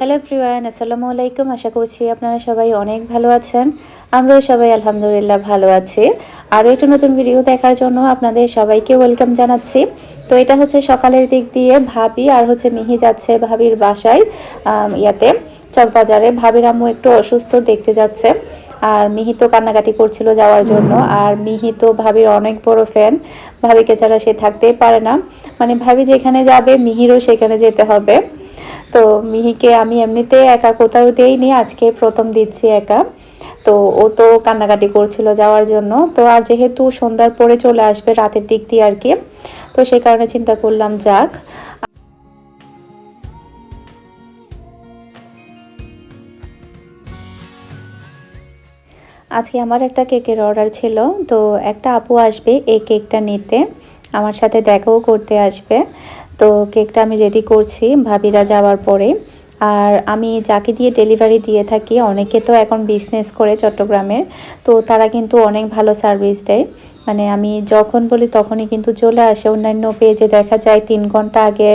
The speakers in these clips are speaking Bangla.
হ্যালো প্রিয়ান আসসালামু আলাইকুম আশা করছি আপনারা সবাই অনেক ভালো আছেন। আমরাও সবাই আলহামদুলিল্লাহ ভালো আছি। আরও একটা নতুন ভিডিও দেখার জন্য আপনাদের সবাইকে ওয়েলকাম জানাচ্ছি। তো এটা হচ্ছে সকালের দিক দিয়ে ভাবি আর হচ্ছে মিহি যাচ্ছে ভাবির বাসায় ইয়াতে, চকবাজারে। ভাবির আম্মু একটু অসুস্থ দেখতে যাচ্ছে। আর মিহি তো কান্নাকাটি করছিল যাওয়ার জন্য। আর মিহি তো ভাবির অনেক বড় ফ্যান ভাবিকে ছাড়া সে থাকতেই পারে না। মানে ভাবি যেখানে যাবে, মিহিরও সেখানে যেতে হবে। তো মিহিকে আমি এমনিতে একা কোথাও দিইনি, আজকে প্রথম দিচ্ছি একা। তো ও তো কান্নাকাটি করছিল যাওয়ার জন্য। তো আর যেহেতু সন্ধ্যার পরে চলে আসবে রাতের দিক দিয়ে আর কি, তো সেই কারণে চিন্তা করলাম যাক। আজকে আমার একটা কেকের অর্ডার ছিল, তো একটা আপু আসবে এই কেকটা নিতে। আমার সাথে দেখাও করতে আসবে। তো কেকটা আমি রেডি করছি ভাবিরা যাওয়ার পরে। আর আমি যাকে দিয়ে ডেলিভারি দিয়ে থাকি, অনেকে তো এখন বিজনেস করে চট্টগ্রামে, তো তারা কিন্তু অনেক ভালো সার্ভিস দেয়। মানে আমি যখন বলি তখনই কিন্তু চলে আসে। অন্যান্য পেজে দেখা যায় তিন ঘণ্টা আগে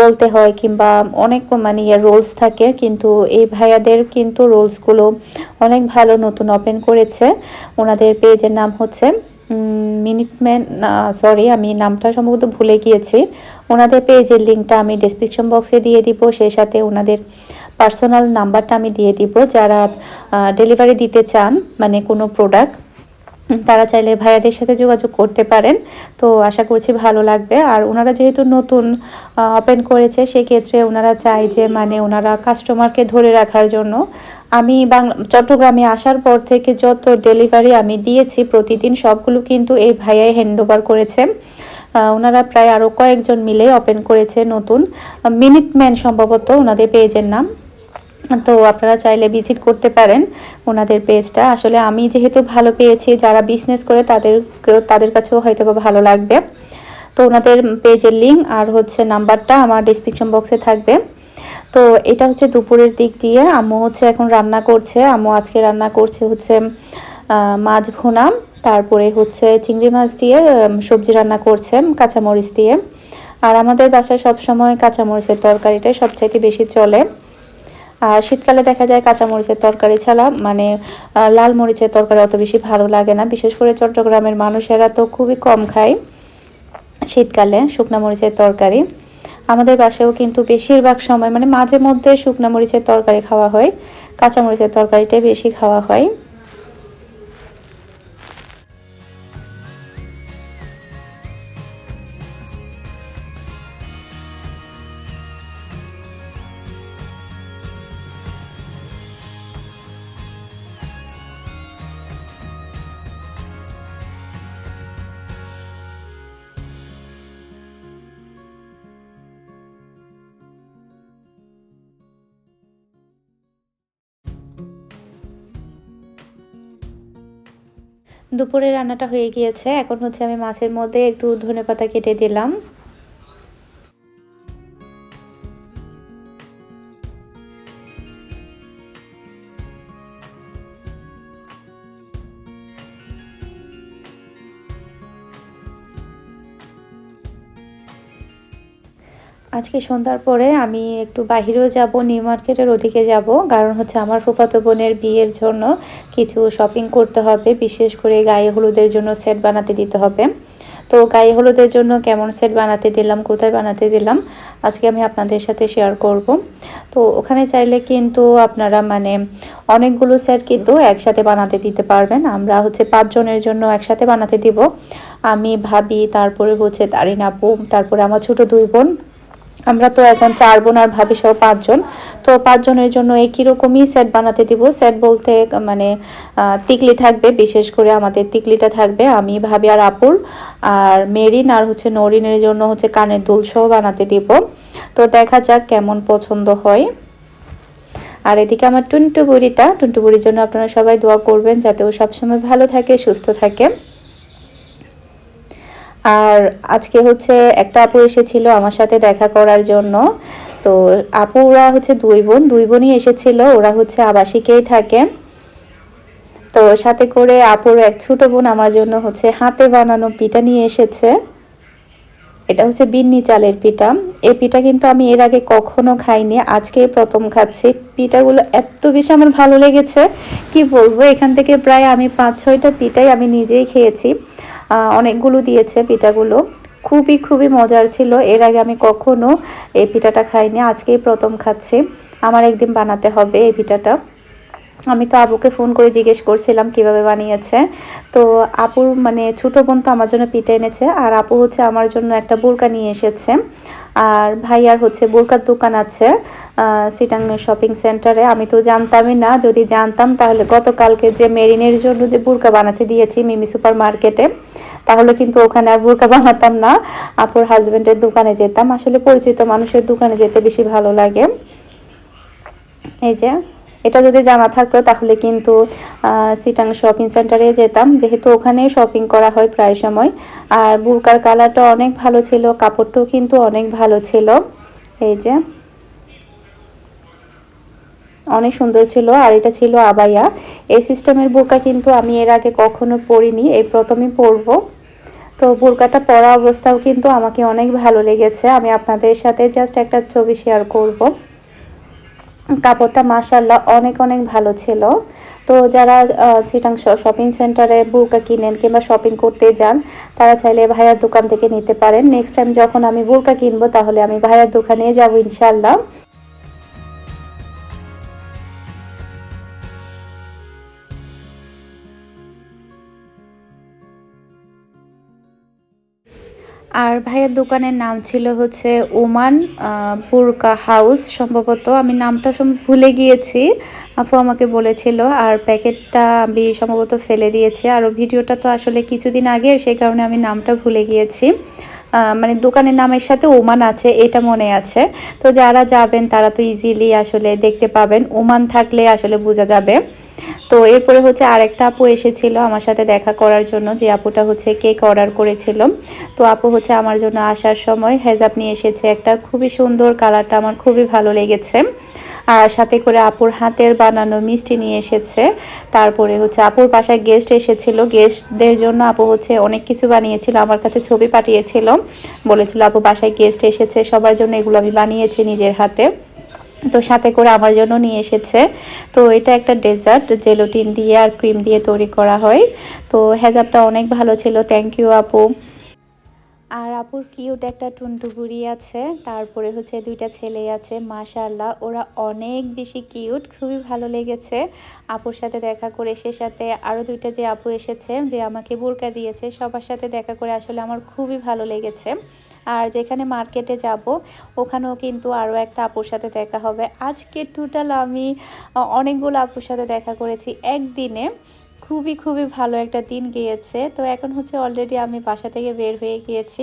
বলতে হয় কিংবা অনেক মানে ইয়ে রোলস থাকে, কিন্তু এই ভাইয়াদের কিন্তু রোলসগুলো অনেক ভালো নতুন ওপেন করেছে। ওনাদের পেজের নাম হচ্ছে মিনিটম্যান সরি আমি নামটা সম্ভবত ভুলে গিয়েছি। ওনাদের পেজের লিঙ্কটা আমি ডিসক্রিপশন বক্সে দিয়ে দিব, সেই সাথে ওনাদের পার্সোনাল নাম্বারটা আমি দিয়ে দিব। যারা ডেলিভারি দিতে চান মানে কোনো প্রোডাক্ট তারা চাইলে ভাইয়াদের সাথে যোগাযোগ করতে পারেন। তো আশা করছি ভালো লাগবে। আর ওনারা যেহেতু নতুন ওপেন করেছে, সেক্ষেত্রে ওনারা চায় যে মানে ওনারা কাস্টমারকে ধরে রাখার জন্য আমি বাংলা চট্টগ্রামে আসার পর থেকে যত ডেলিভারি আমি দিয়েছি প্রতিদিন সবগুলো কিন্তু এই ভাইয়াই হ্যান্ড ওভার করেছে ওনারা প্রায় আরও কয়েকজন মিলে ওপেন করেছে নতুন। মিনিটম্যান সম্ভবত ওনাদের পেজের নাম। তো আপনারা চাইলে ভিজিট করতে পারেন ওনাদের পেজটা। আসলে আমি যেহেতু ভালো পেয়েছি, যারা বিজনেস করে তাদের তাদের কাছেও হয়তো ভালো লাগবে। তো ওনাদের পেজের লিঙ্ক আর হচ্ছে নাম্বারটা আমার ডিসক্রিপশন বক্সে থাকবে। তো এটা হচ্ছে দুপুরের দিক দিয়ে। আম্মু হচ্ছে এখন রান্না করছে। আম্মু আজকে রান্না করছে হচ্ছে মাছ ভোনা, তারপরে হচ্ছে চিংড়ি মাছ দিয়ে সবজি রান্না করছে কাঁচামরিচ দিয়ে। আর আমাদের বাসায় সবসময় কাঁচামরিচের তরকারিটাই সবচাইতে বেশি চলে। আর শীতকালে দেখা যায় কাঁচামরিচের তরকারি ছাড়া মানে লাল মরিচের তরকারি অত বেশি ভালো লাগে না। বিশেষ করে চট্টগ্রামের মানুষেরা তো খুবই কম খায় শীতকালে শুকনা মরিচের তরকারি। আমাদের বাসায়ও কিন্তু বেশিরভাগ সময় মানে মাঝে মধ্যে শুকনা মরিচের তরকারি খাওয়া হয় কাঁচামরিচের তরকারিটাই বেশি খাওয়া হয়। দুপুরে রান্নাটা হয়ে গিয়েছে। এখন হচ্ছে আমি মাছের মধ্যে একটু ধনে পাতা কেটে দিলাম। আজকে সন্ধ্যার পরে আমি একটু বাহিরেও যাব, নিউ মার্কেটের ওদিকে যাব। কারণ হচ্ছে আমার ফুফাতো বোনের বিয়ের জন্য কিছু শপিং করতে হবে। বিশেষ করে গায়ে হলুদের জন্য সেট বানাতে দিতে হবে। তো গায়ে হলুদের জন্য কেমন সেট বানাতে দিলাম, কোথায় বানাতে দিলাম, আজকে আমি আপনাদের সাথে শেয়ার করব। তো ওখানে চাইলে কিন্তু আপনারা মানে অনেকগুলো সেট কিন্তু একসাথে বানাতে দিতে পারবেন। আমরা হচ্ছে পাঁচজনের জন্য একসাথে বানাতে দিব। আমি, ভাবি, তারপরে হচ্ছে তারিন আপু তারপরে আমার ছোট দুই বোন আমরা তো এখন চার বোন আর ভাবি সহ পাঁচজন। তো পাঁচজনের জন্য একই রকমই সেট বানাতে দিব? সেট বলতে মানে তিকলি থাকবে, বিশেষ করে আমাদের তিকলিটা থাকবে, আমি, ভাবি আর আপুর। আর মেরিন আর হচ্ছে নরিনের জন্য হচ্ছে কানের দুল সহ বানাতে দিব। তো দেখা যাক কেমন পছন্দ হয়। আর এদিকে আমার টুনটু বুড়িটা টুনটু বুড়ির জন্য আপনারা সবাই দোয়া করবেন, যাতে ও সবসময় ভালো থাকে, সুস্থ থাকে। আর আজকে হচ্ছে একটা আপু এসেছিল আমার সাথে দেখা করার জন্য। তো আপুরা হচ্ছে দুই বোন, দুই বোনই এসেছিল, ওরা হচ্ছে আবাসিকেই থাকে। তো সাথে করে আপুর এক ছোট বোন আমার জন্য হচ্ছে হাতে বানানো পিঠা নিয়ে এসেছে। এটা হচ্ছে বিন্নি চালের পিঠা। এই পিঠা কিন্তু আমি এর আগে কখনো খাইনি, আজকে প্রথম খাচ্ছি। পিঠাগুলো এত বেশি আমার ভালো লেগেছে। কি বলব, এখান থেকে প্রায় আমি পাঁচ ছয়টা পিঠাই আমি নিজেই খেয়েছি। অনেকগুলো দিয়েছে পিঠাগুলো। খুবই খুবই মজার ছিল। এর আগে আমি কখনো এই পিঠাটা খাইনি। আজকেই প্রথম খাচ্ছি। আমার একদিন বানাতে হবে এই পিঠাটা। আমি তো আবুকে ফোন করে জিজ্ঞেস করছিলাম কীভাবে বানিয়েছে। তো আপুর মানে ছোটো বোন তো আমার জন্য পিঠা এনেছে। আর আপু হচ্ছে আমার জন্য একটা বোরকা নিয়ে এসেছে। আর ভাইয়ার হচ্ছে বোরকার দোকান আছে সিটাং শপিং সেন্টারে। আমি তো জানতামই না। যদি জানতাম তাহলে গতকালকে যে মেরিনের জন্য যে বোরকা বানাতে দিয়েছি মিমি সুপার মার্কেটে তাহলে কিন্তু ওখানে আর বোরকা বানাতাম না। আপুর হাজব্যান্ডের দোকানে যেতাম। আসলে পরিচিত মানুষের দোকানে যেতে বেশি ভালো লাগে। এই যে, এটা যদি জানা থাকতো তাহলে কিন্তু সিটাং শপিং সেন্টারে যেতাম। যেহেতু ওখানেই শপিং করা হয় প্রায় সময়। আর বুরকার কালারটা অনেক ভালো ছিল, কাপড়টাও কিন্তু অনেক ভালো ছিল। এই যে অনেক সুন্দর ছিল, আর এটা ছিল আবাইয়া এই সিস্টেমের বোরকা কিন্তু আমি এর আগে কখনো পরিনি, এই প্রথমে পরব। তো বোরকাটা পরা অবস্থাও কিন্তু আমাকে অনেক ভালো লেগেছে। আমি আপনাদের সাথে জাস্ট একটা ছবি শেয়ার করব। কাপড়টা মাসাল্লাহ অনেক অনেক ভালো ছিল। তো যারা চিটাং শপিং সেন্টারে বুরকা কিনেন কিংবা শপিং করতে যান, তারা চাইলে ভাইয়ার দোকান থেকে নিতে পারেন। নেক্সট টাইম যখন আমি বুরকা কিনবো, তাহলে আমি ভাইয়ার দোকানে যাব ইনশাল্লাহ আর ভাইয়ের দোকানের নাম ছিল হচ্ছে ওমান পুরকা হাউস সম্ভবত। আমি নামটা ভুলে গিয়েছি। আপু আমাকে বলেছিল, আর প্যাকেটটা আমি সম্ভবত ফেলে দিয়েছি। আর ভিডিওটা তো আসলে কিছুদিন আগের সেই কারণে আমি নামটা ভুলে গিয়েছি। মানে দোকানের নামের সাথে ওমান আছে, এটা মনে আছে। তো যারা যাবেন, তারা তো ইজিলি আসলে দেখতে পাবেন। ওমান থাকলে আসলে বোঝা যাবে। তো এরপরে হচ্ছে আরেকটা আপু এসেছিল আমার সাথে দেখা করার জন্য, যে আপুটা হচ্ছে কেক অর্ডার করেছিল। তো আপু হচ্ছে আমার জন্য আসার সময় হেজাব নিয়ে এসেছে একটা। খুবই সুন্দর কালারটা, আমার খুবই ভালো লেগেছে। আর সাথে করে আপুর হাতের বানানো মিষ্টি নিয়ে এসেছে। তারপরে হচ্ছে আপুর বাসায় গেস্ট এসেছিল। গেস্টদের জন্য আপু হচ্ছে অনেক কিছু বানিয়েছিল, আমার কাছে ছবি পাঠিয়েছিল। বলেছিল, আপু বাসায় গেস্ট এসেছে, সবার জন্য এগুলো আমি বানিয়েছি নিজের হাতে। তো সাথে করে আমার জন্য নিয়ে এসেছে। তো এটা একটা ডেজার্ট জেলোটিন দিয়ে আর ক্রিম দিয়ে তৈরি করা হয়। তো হেজাবটা অনেক ভালো ছিল। থ্যাংক ইউ আপু। আর আপুর কিউট একটা টুনটুগুড়ি আছে, তারপরে হচ্ছে দুইটা ছেলে আছে মাশাল্লাহ ওরা অনেক বেশি কিউট খুবই ভালো লেগেছে। আপুর সাথে দেখা করে সে সাথে আরও দুইটা যে আপু এসেছে, যে আমাকে বোরকা দিয়েছে, সবার সাথে দেখা করে আসলে আমার খুবই ভালো লেগেছে। আর যেখানে মার্কেটে যাব, ওখানেও কিন্তু আরও একটা আপুর সাথে দেখা হবে। আজকে টোটাল আমি অনেকগুলো আপুর সাথে দেখা করেছি একদিনে। খুবই খুবই ভালো একটা দিন গিয়েছে। তো এখন হচ্ছে অলরেডি আমি বাসা থেকে বের হয়ে গিয়েছি।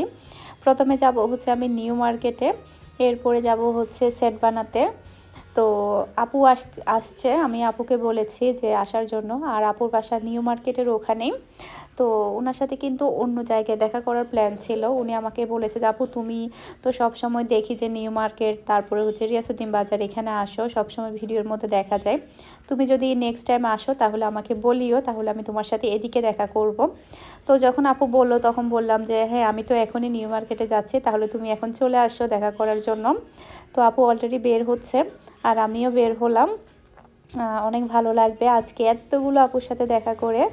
প্রথমে যাব হচ্ছে আমি নিউ মার্কেটে, এরপরে যাব হচ্ছে সেট বানাতে। তো আপু আস, আসছে, আমি আপুকে বলেছি যে আসার জন্য। আর আপুর বাসা নিউ মার্কেটের ওখানেই। তো ওনার সাথে কিন্তু অন্য জায়গায় দেখা করার প্ল্যান ছিল। উনি আমাকে বলেছে যে, আপু, তুমি তো সব সময় দেখি যে নিউ মার্কেট, তারপরে হচ্ছে রিয়াসুদ্দিন বাজার, এখানে আসো, সবসময় ভিডিওর মধ্যে দেখা যায়। তুমি যদি নেক্সট টাইম আসো, তাহলে আমাকে বলিও, তাহলে আমি তোমার সাথে এদিকে দেখা করব। তো যখন আপু বলল, তখন বললাম যে হ্যাঁ আমি তো এখনই নিউ মার্কেটে যাচ্ছি, তাহলে তুমি এখন চলে আসো দেখা করার জন্য। তো আপু অলরেডি বের হচ্ছে, আর আমিও বের হলাম। অনেক ভালো লাগবে আজকে এতগুলো আপুর সাথে দেখা করে।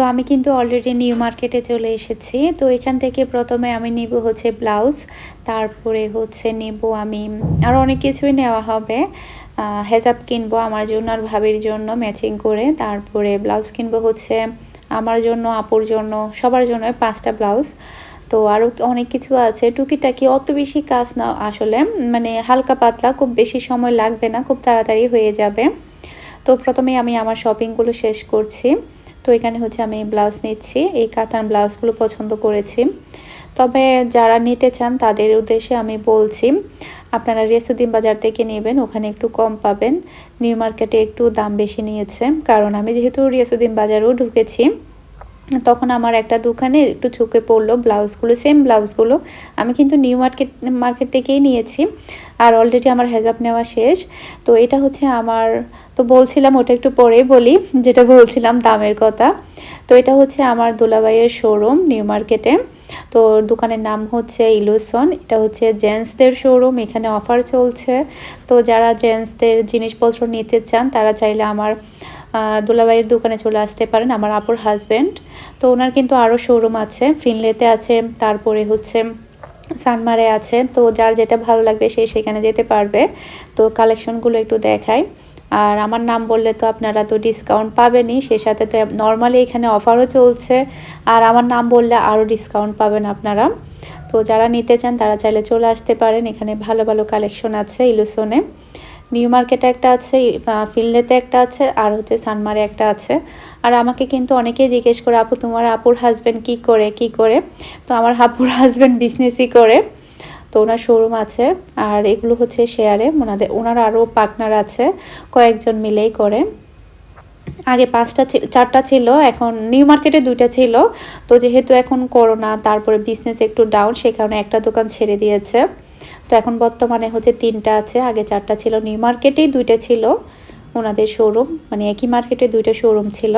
তো আমি কিন্তু অলরেডি নিউ মার্কেটে চলে এসেছি। তো এখান থেকে প্রথমে আমি নিব হচ্ছে ব্লাউজ তারপরে হচ্ছে নেব আমি আরও অনেক কিছুই নেওয়া হবে। হেজাব কিনবো আমার জন্য আর ভাবির জন্য ম্যাচিং করে, তারপরে ব্লাউজ কিনবো হচ্ছে আমার জন্য, আপুর জন্য, সবার জন্য পাঁচটা ব্লাউজ তো আরও অনেক কিছু আছে, টুকিটাকি অত বেশি কাজ না আসলে মানে হালকা পাতলা, খুব বেশি সময় লাগবে না, খুব তাড়াতাড়ি হয়ে যাবে। তো প্রথমে আমি আমার শপিংগুলো শেষ করছি। তো এখানে হচ্ছে আমি ব্লাউজ নিচ্ছি। এই কাতান ব্লাউজগুলো পছন্দ করেছি। তবে যারা নিতে চান, তাদের উদ্দেশ্যে আমি বলছি, আপনারা রেসুদ্দিন বাজার থেকে নেবেন, ওখানে একটু কম পাবেন। নিউ মার্কেটে একটু দাম বেশি নিয়েছে। কারণ আমি যেহেতু রেসুদ্দিন বাজারও ঢুকেছি তখন আমার একটা দোকানে একটু চোখে পড়ল ব্লাউজগুলো সেম ব্লাউজগুলো আমি কিন্তু নিউ মার্কেট মার্কেট থেকেই নিয়েছি আর অলরেডি আমার হেজাব নেওয়া শেষ। তো এটা হচ্ছে আমার, তো বলছিলাম ওটা একটু পরেই বলি, যেটা বলছিলাম দামের কথা। তো এটা হচ্ছে আমার দোলাবাইয়ের শোরুম নিউ মার্কেটে তো দোকানের নাম হচ্ছে ইলুসন এটা হচ্ছে জেন্টসদের শোরুম এখানে অফার চলছে। তো যারা জেন্টসদের জিনিসপত্র নিতে চান তারা চাইলে আমার দোলাবাইয়ের দোকানে চলে আসতে পারেন, আমার আপুর হাজব্যান্ড তো ওনার কিন্তু আরও শোরুম আছে, ফিনলেতে আছে, তারপরে হচ্ছে সানমারে আছে। তো যার যেটা ভালো লাগবে সে সেখানে যেতে পারবে। তো কালেকশনগুলো একটু দেখায় আর আমার নাম বললে তো আপনারা তো ডিসকাউন্ট পাবেনই সেই সাথে তো নর্মালি এখানে অফারও চলছে। আর আমার নাম বললে আরও ডিসকাউন্ট পাবেন আপনারা। তো যারা নিতে চান তারা চাইলে চলে আসতে পারেন, এখানে ভালো ভালো কালেকশন আছে ইলুসনে। নিউ মার্কেটে একটা আছে ফিল্ডেতে একটা আছে, আর হচ্ছে সানমারে একটা আছে। আর আমাকে কিন্তু অনেকেই জিজ্ঞেস করে, আপু, তোমার আপুর হাজব্যান্ড কি করে কি করে? তো আমার আপুর হাজব্যান্ড বিজনেসই করে। তো ওনার শোরুম আছে, আর এগুলো হচ্ছে শেয়ারে ওনাদের, ওনার আরও পার্টনার আছে, কয়েকজন মিলেই করে। আগে পাঁচটা চারটা ছিল, এখন নিউ মার্কেটে দুইটা ছিল। তো যেহেতু এখন করোনা তারপরে বিজনেস একটু ডাউন সে কারণে একটা দোকান ছেড়ে দিয়েছে। তো এখন বর্তমানে হচ্ছে তিনটা আছে, আগে চারটা ছিল নিউ মার্কেটেই, দুইটা ছিল ওনাদের শোরুম মানে একই মার্কেটে দুইটা শোরুম ছিল।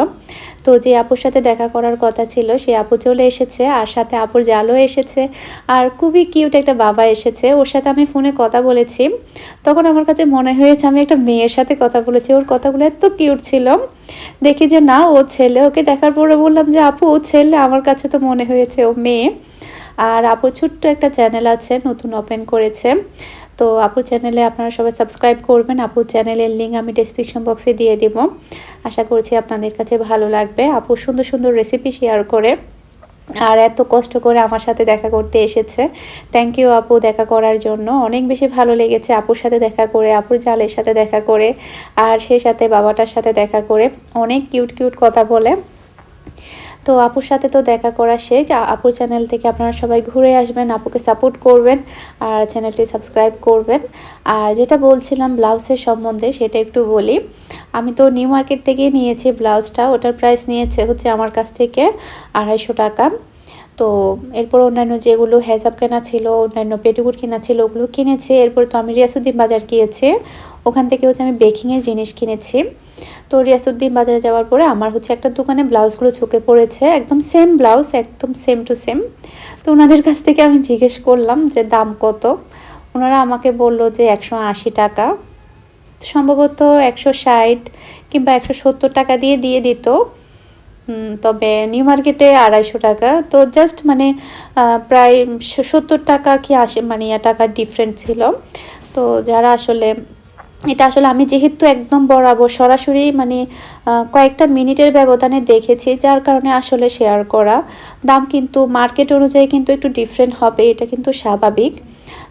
তো যে আপুর সাথে দেখা করার কথা ছিল, সে আপু চলে এসেছে, আর সাথে আপুর জালও এসেছে, আর খুবই কিউট একটা বাবা এসেছে। ওর সাথে আমি ফোনে কথা বলেছি, তখন আমার কাছে মনে হয়েছে আমি একটা মেয়ের সাথে কথা বলেছি, ওর কথাগুলো এত কিউট ছিল। দেখি যে না, ও ছেলে, ওকে দেখার পরে বললাম যে, আপু, ও ছেলে? আমার কাছে তো মনে হয়েছে ও মেয়ে। আর আপু ছোট্ট একটা চ্যানেল আছে, নতুন ওপেন করেছে। তো আপুর চ্যানেলে আপনারা সবাই সাবস্ক্রাইব করবেন। আপুর চ্যানেলের লিঙ্ক আমি ডিসক্রিপশন বক্সে দিয়ে দিব। আশা করছি আপনাদের কাছে ভালো লাগবে। আপু সুন্দর সুন্দর রেসিপি শেয়ার করে আর এত কষ্ট করে আমার সাথে দেখা করতে এসেছে। থ্যাংক ইউ আপু দেখা করার জন্য। অনেক বেশি ভালো লেগেছে আপুর সাথে দেখা করে, আপুর জালের সাথে দেখা করে, আর সেই সাথে বাবাটার সাথে দেখা করে। অনেক কিউট কিউট কথা বলে। তো আপুর সাথে তো দেখা করা শেখ আপুর চ্যানেল থেকে আপনারা সবাই ঘুরে আসবেন, আপুকে সাপোর্ট করবেন আর চ্যানেলটি সাবস্ক্রাইব করবেন। আর যেটা বলছিলাম ব্লাউজের সম্বন্ধে, সেটা একটু বলি। আমি তো নিউ মার্কেট থেকেই নিয়েছি ব্লাউজটা, ওটার প্রাইস নিয়েছে হচ্ছে আমার কাছ থেকে আড়াইশো টাকা। তো এরপর অন্যান্য যেগুলো হেজাব কেনা ছিল, অন্যান্য পেটিকুট কেনা ছিল, ওগুলো কিনেছে। এরপর তো আমি রিয়াসুদ্দিন বাজার গিয়েছি। ওখান থেকে হচ্ছে আমি বেকিংয়ের জিনিস কিনেছি। তো রিয়াসুদ্দিন বাজারে যাওয়ার পরে আমার হচ্ছে একটা দোকানে ব্লাউজগুলো চোখে পড়েছে, একদম সেম ব্লাউজ একদম সেম টু সেম তো ওনাদের কাছ থেকে আমি জিজ্ঞেস করলাম যে দাম কত? ওনারা আমাকে বলল যে একশো আশি টাকা। সম্ভবত একশো ষাট কিংবা একশো সত্তর টাকা দিয়ে দিয়ে দিত। তবে নিউ মার্কেটে আড়াইশো টাকা। তো জাস্ট মানে প্রায় সত্তর টাকা কি আশি মানে টাকার ডিফারেন্ট ছিল। তো যারা আসলে এটা আসলে আমি যেহেতু একদম বরাবর সরাসরি মানে কয়েকটা মিনিটের ব্যবধানে দেখেছি, যার কারণে আসলে শেয়ার করা। দাম কিন্তু মার্কেট অনুযায়ী কিন্তু একটু ডিফারেন্ট হবে, এটা কিন্তু স্বাভাবিক।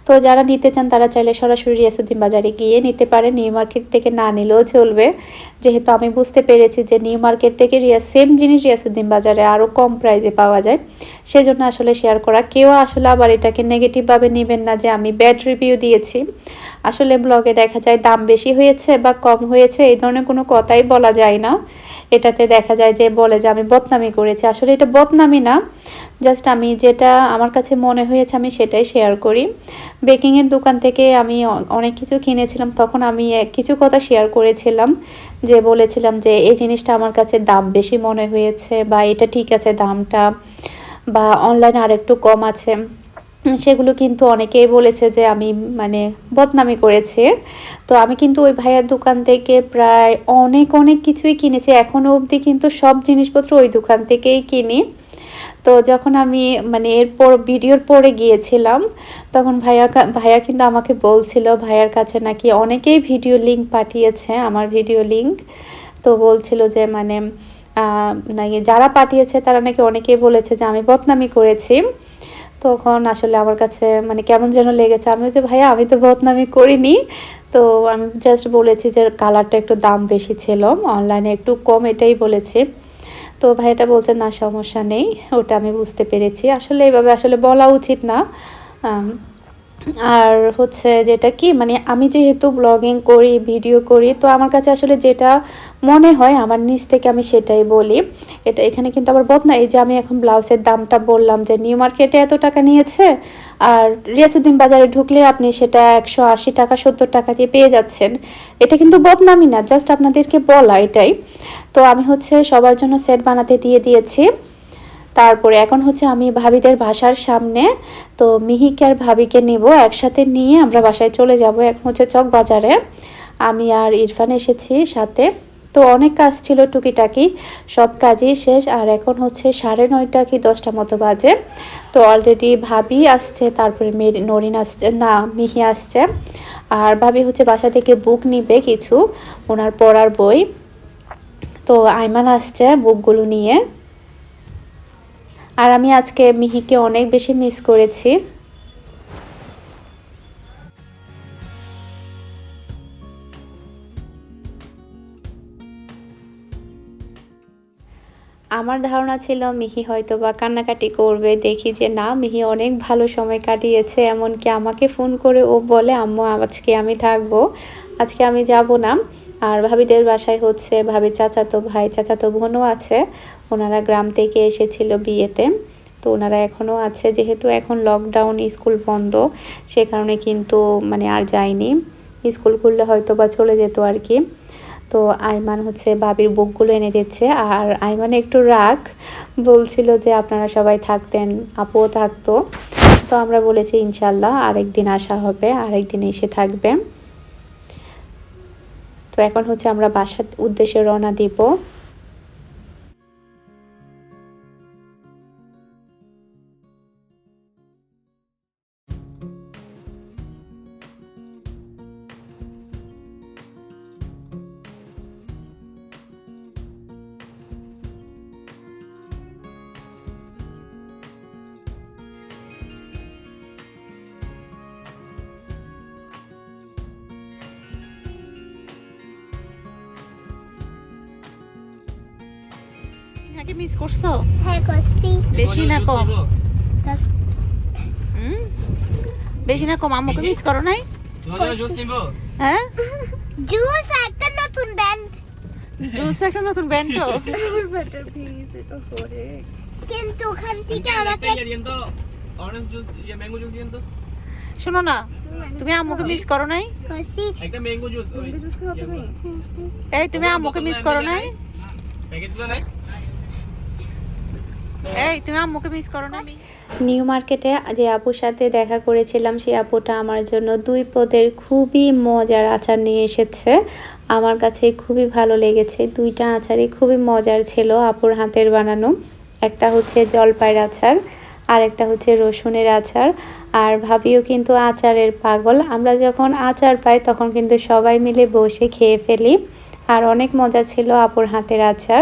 তো যারা নিতে চান তারা চাইলে সরাসরি রিয়াসুদ্দিন বাজারে গিয়ে নিতে পারে নিউ মার্কেট থেকে না নিলেও চলবে। যেহেতু আমি বুঝতে পেরেছি যে নিউ মার্কেট থেকে রিয়া, সেম জিনিস রিয়াসুদ্দিন বাজারে আরও কম প্রাইসে পাওয়া যায়। সেজন্য আসলে শেয়ার করা। কেউ আসলে আবার এটাকে নেগেটিভভাবে নেবেন না যে আমি ব্যাড রিভিউ দিয়েছি। আসলে ব্লগে দেখা যায় দাম বেশি হয়েছে বা কম হয়েছে, এই ধরনের কোনো কথাই বলা যায় না। এটাতে দেখা যায় যে বলে যে আমি বদনামি করেছি। আসলে এটা বদনামি না। জাস্ট আমি যেটা আমার কাছে মনে হয়েছে আমি সেটাই শেয়ার করি। বেকিংয়ের দোকান থেকে আমি অনেক কিছু কিনেছিলাম। তখন আমি কিছু কথা শেয়ার করেছিলাম যে বলেছিলাম যে এই জিনিসটা আমার কাছে দাম বেশি মনে হয়েছে বা এটা ঠিক আছে দামটা বা অনলাইনে আরেকটু কম আছে। সেগুলো কিন্তু অনেকেই বলেছে যে আমি মানে বদনামি করেছি। তো আমি কিন্তু ওই ভাইয়ার দোকান থেকে প্রায় অনেক অনেক কিছুই কিনেছি। এখনও অবধি কিন্তু সব জিনিসপত্র ওই দোকান থেকেই কিনি। তো যখন আমি মানে এরপর ভিডিওর পরে গিয়েছিলাম, তখন ভাইয়া ভাইয়া কিন্তু আমাকে বলছিল, ভাইয়ার কাছে নাকি অনেকেই ভিডিও লিঙ্ক পাঠিয়েছে, আমার ভিডিও লিঙ্ক তো বলছিল যে মানে নাকি যারা পাঠিয়েছে তারা নাকি অনেকেই বলেছে যে আমি বদনামি করেছি। তখন আসলে আমার কাছে মানে কেমন যেন লেগেছে। আমি যে ভাইয়া, আমি তো বদনামি করিনি। তো আমি জাস্ট বলেছি যে, কালারটা একটু দাম বেশি ছিল। অনলাইনে একটু কম এটাই বলেছি। তো ভাইটা বলছে, না, সমস্যা নেই। ওটা আমি বুঝতে পেরেছি। আসলে এইভাবে আসলে বলা উচিত না। আর হচ্ছে যেটা কি মানে আমি যেহেতু ব্লগিং করি ভিডিও করি, তো আমার কাছে আসলে যেটা মনে হয়, আমার নিজ থেকে আমি সেটাই বলি। এটা এখানে কিন্তু আবার বদনা, এই যে আমি এখন ব্লাউজের দামটা বললাম যে নিউ মার্কেটে এত টাকা নিয়েছে, আর রিয়াসুদ্দিন বাজারে ঢুকলে আপনি সেটা একশো আশি টাকা, সত্তর টাকা দিয়ে পেয়ে যাচ্ছেন। এটা কিন্তু বদনামি না জাস্ট আপনাদেরকে বলা এটাই। তো আমি হচ্ছে সবার জন্য সেট বানাতে দিয়ে দিয়েছি। তারপরে এখন হচ্ছে আমি ভাবিদের বাসার সামনে, তো মিহিকে আর ভাবিকে নিব, একসাথে নিয়ে আমরা বাসায় চলে যাব এখন হচ্ছে চক বাজারে। আমি আর ইরফান এসেছি সাথে। তো অনেক কাজ ছিল টুকিটাকি, সব কাজই শেষ, আর এখন হচ্ছে সাড়ে নয়টা কি দশটা মতো বাজে। তো অলরেডি ভাবি আসছে, তারপরে মেরি নরিন আসছে, না, মিহি আসছে। আর ভাবি হচ্ছে বাসা থেকে বুক নিবে কিছু, ওনার পড়ার বই। তো আইমান আসছে বুকগুলো নিয়ে। আর আমি আজকে মিহিকে অনেক বেশি মিস করেছি। আমার ধারণা ছিল মিহি হয়তো বা কান্নাকাটি করবে, দেখি যে না, মিহি অনেক ভালো সময় কাটিয়েছে, এমনকি আমাকে ফোন করে ও বলে, আম্মু, আজকে আমি থাকব, আজকে আমি যাব না। আর ভাবিদের বাসায় হচ্ছে ভাবি চাচাতো ভাই, চাচাতো বোনও আছে। ওনারা গ্রাম থেকে এসেছিল বিয়েতে। তো ওনারা এখনও আছে, যেহেতু এখন লকডাউন স্কুল বন্ধ, সে কারণে কিন্তু মানে আর যায়নি। স্কুল খুললে হয়তো বা চলে যেত আর কি। তো আইমান হচ্ছে বাবির বুকগুলো এনে দিচ্ছে। আর আইমান একটু রাগ, বলছিল যে আপনারা সবাই থাকতেন, আপুও থাকতো। তো আমরা বলেছি ইনশাল্লাহ আরেকদিন আসা হবে, আরেকদিন এসে থাকবে। তো এখন হচ্ছে আমরা বাসার উদ্দেশ্যে রওনা দিব। ইনাকে মিস করছ? হ্যাঁ করছি। বেশি না কম। হুম? বেশি না কম আম্মুকে মিস করো নাই? হ্যাঁ? জুস একটা নতুন ব্যান্ড। জুস একটা নতুন ব্যান্ডও কিন্তু ওখান থেকে আমাকে অরেঞ্জ জুস ইয়ে ম্যাঙ্গো জুস দিন তো। শোনো না তুমি আম্মুকে মিস করো নাই? করছি। একটা ম্যাঙ্গো জুস ওই এই তুমি আম্মুকে মিস করো নাই? প্যাকেটগুলো নাই। এই, তুমি মিস করো নাই? নিউ মার্কেটে যে আপুর সাথে দেখা করেছিলাম, সেই আপুটা আমার জন্য দুই পদের খুবই মজার আচার নিয়ে এসেছে। আমার কাছে খুবই ভালো লেগেছে। দুইটা আচারই খুবই মজার ছিল আপুর হাতের বানানো। একটা হচ্ছে জলপাইয়ের আচার আর একটা হচ্ছে রসুনের আচার। আর ভাবিও কিন্তু আচারের পাগল। আমরা যখন আচার পাই, তখন কিন্তু সবাই মিলে বসে খেয়ে ফেলি। আর অনেক মজা ছিল আপুর হাতের আচার।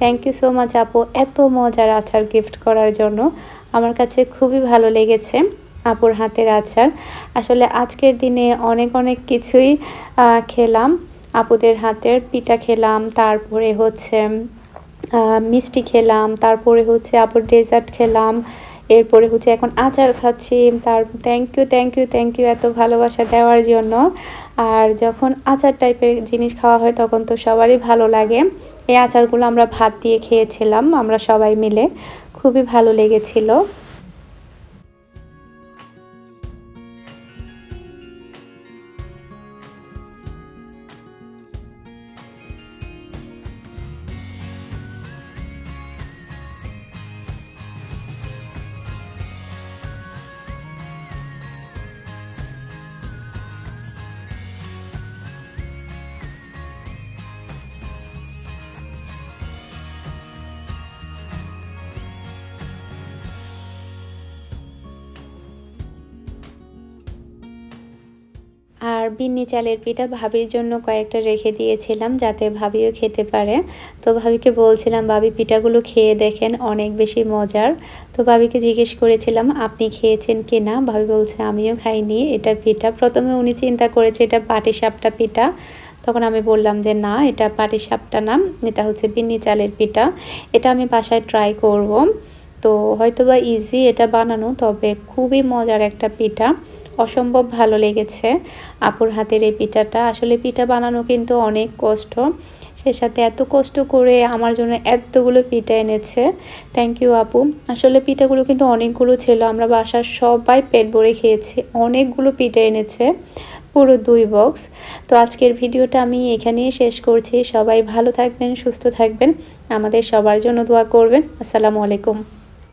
থ্যাংক ইউ সো মাচ আপু, এত মজার আচার গিফট করার জন্য। আমার কাছে খুবই ভালো লেগেছে আপুর হাতের আচার। আসলে আজকের দিনে অনেক অনেক কিছুই খেলাম। আপুদের হাতের পিঠা খেলাম, তারপরে হচ্ছে মিষ্টি খেলাম, তারপরে হচ্ছে আপুর ডেজার্ট খেলাম, এরপরে হচ্ছে এখন আচার খাচ্ছি। তার thank you thank you thank you এত ভালোবাসা দেওয়ার জন্য। আর যখন আচার টাইপের জিনিস খাওয়া হয়, তখন তো সবারই ভালো লাগে। এই আচারগুলো আমরা ভাত দিয়ে খেয়েছিলাম, আমরা সবাই মিলে। খুবই ভালো লেগেছিল। আর বিন্নি চালের পিঠা ভাবির জন্য কয়েকটা রেখে দিয়েছিলাম যাতে ভাবিও খেতে পারে। তো ভাবিকে বলছিলাম, ভাবি, পিঠাগুলো খেয়ে দেখেন, অনেক বেশি মজার। তো ভাবিকে জিজ্ঞেস করেছিলাম, আপনি খেয়েছেন কি না? ভাবি বলছে, আমিও খাইনি, এটা পিঠা। প্রথমে উনি চিন্তা করেছে, এটা পাটিসাপটা পিঠা। তখন আমি বললাম যে, না, এটা পাটিসাপটা না, এটা হচ্ছে বিন্নি চালের পিঠা। এটা আমি বাসায় ট্রাই করব। তো হয়তোবা ইজি এটা বানানো, তবে খুবই মজার একটা পিঠা। অসম্ভব ভালো লেগেছে। আপুর হাতের এই পিঠাটা, আসলে পিঠা বানানো কিন্তু অনেক কষ্ট। সে সাথে এত কষ্ট করে আমার জন্য এতগুলো পিঠা এনেছে। থ্যাংক ইউ আপু। আসলে পিঠাগুলো কিন্তু অনেকগুলো ছিল, আমরা বাসার সবাই পেট ভরে খেয়েছি। অনেকগুলো পিঠা এনেছে, পুরো দুই বক্স তো আজকের ভিডিওটা আমি এখানেই শেষ করছি। সবাই ভালো থাকবেন, সুস্থ থাকবেন। আমাদের সবার জন্য দোয়া করবেন। আসসালামু আলাইকুম।